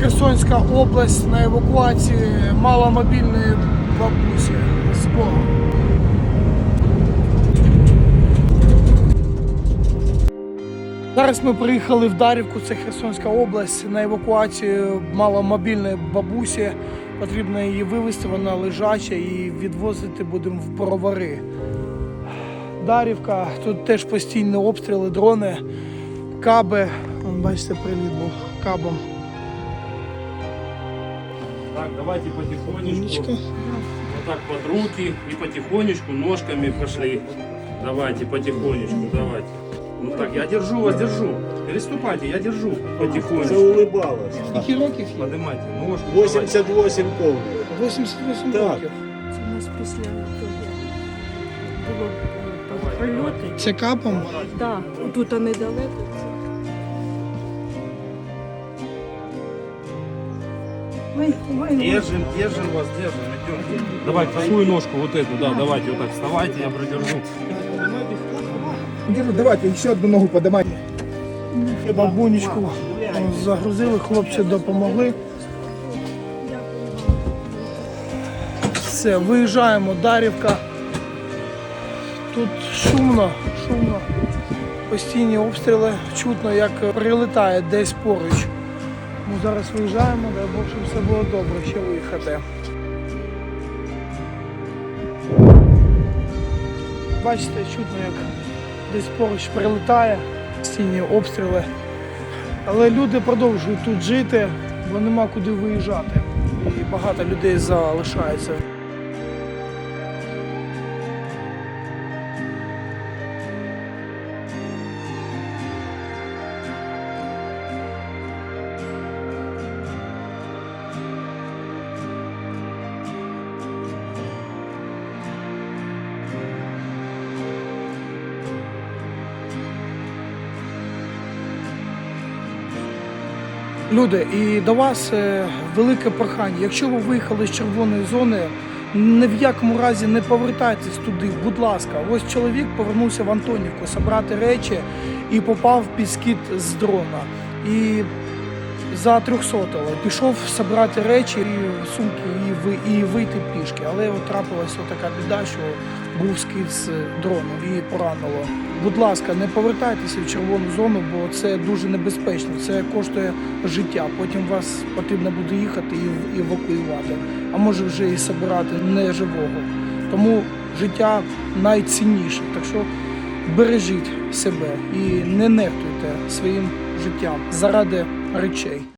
Херсонська область на евакуації маломобільної бабусі з Богом. Зараз ми приїхали в Дарівку, це Херсонська область, на евакуацію маломобільної бабусі. Потрібно її вивезти, вона лежача і відвозити будемо в Боровари. Дарівка, тут теж постійні обстріли, дрони, каби. Бачите, приліт був кабом. Так, давайте потихонечку. Умничка. Вот так под руки и потихонечку ножками пошли. Давайте потихонечку, давайте. Ну так, я держу вас, держу. Переступайте, я держу. Це Потихонечку. улыбалась. Скільки років їй? Поднимайте ножку. давайте. 88 повних. 88 Так. років. Це у нас після того було е, прильоти. Це капом? Так, тут недалеко. це. Держим, держим вас, держим, идем. Давай, какую ножку вот эту, да, давайте вот так вставайте, я продержу. Держу, давайте ще одну ногу подимайте. Бабунечку загрузили, хлопці допомогли. Все, виїжджаємо, Дарівка. Тут шумно, шумно. Постійні обстріли, чутно, як прилітає десь поруч. Ми зараз виїжджаємо, дай Бог, щоб все було добре, ще виїхати. Бачите, чутно, як десь поруч прилетає, постійні обстріли. Але люди продовжують тут жити, бо нема куди виїжджати. І багато людей залишається. Люди, і до вас е, велике прохання. Якщо ви виїхали з червоної зони, ні в якому разі не повертайтесь туди, будь ласка. Ось чоловік повернувся в Антонівку забрати речі і попав під скид з дрона. І за 300 пішов забрати речі і сумки і вийти пішки. Але от трапилася така біда, що був скид з дрону і поранило. Будь ласка, не повертайтеся в червону зону, бо це дуже небезпечно. Це коштує життя. Потім вас потрібно буде їхати і евакуювати, а може вже і забирати неживого. Тому життя найцінніше. Так що бережіть себе і не нехтуйте своїм життям заради речей.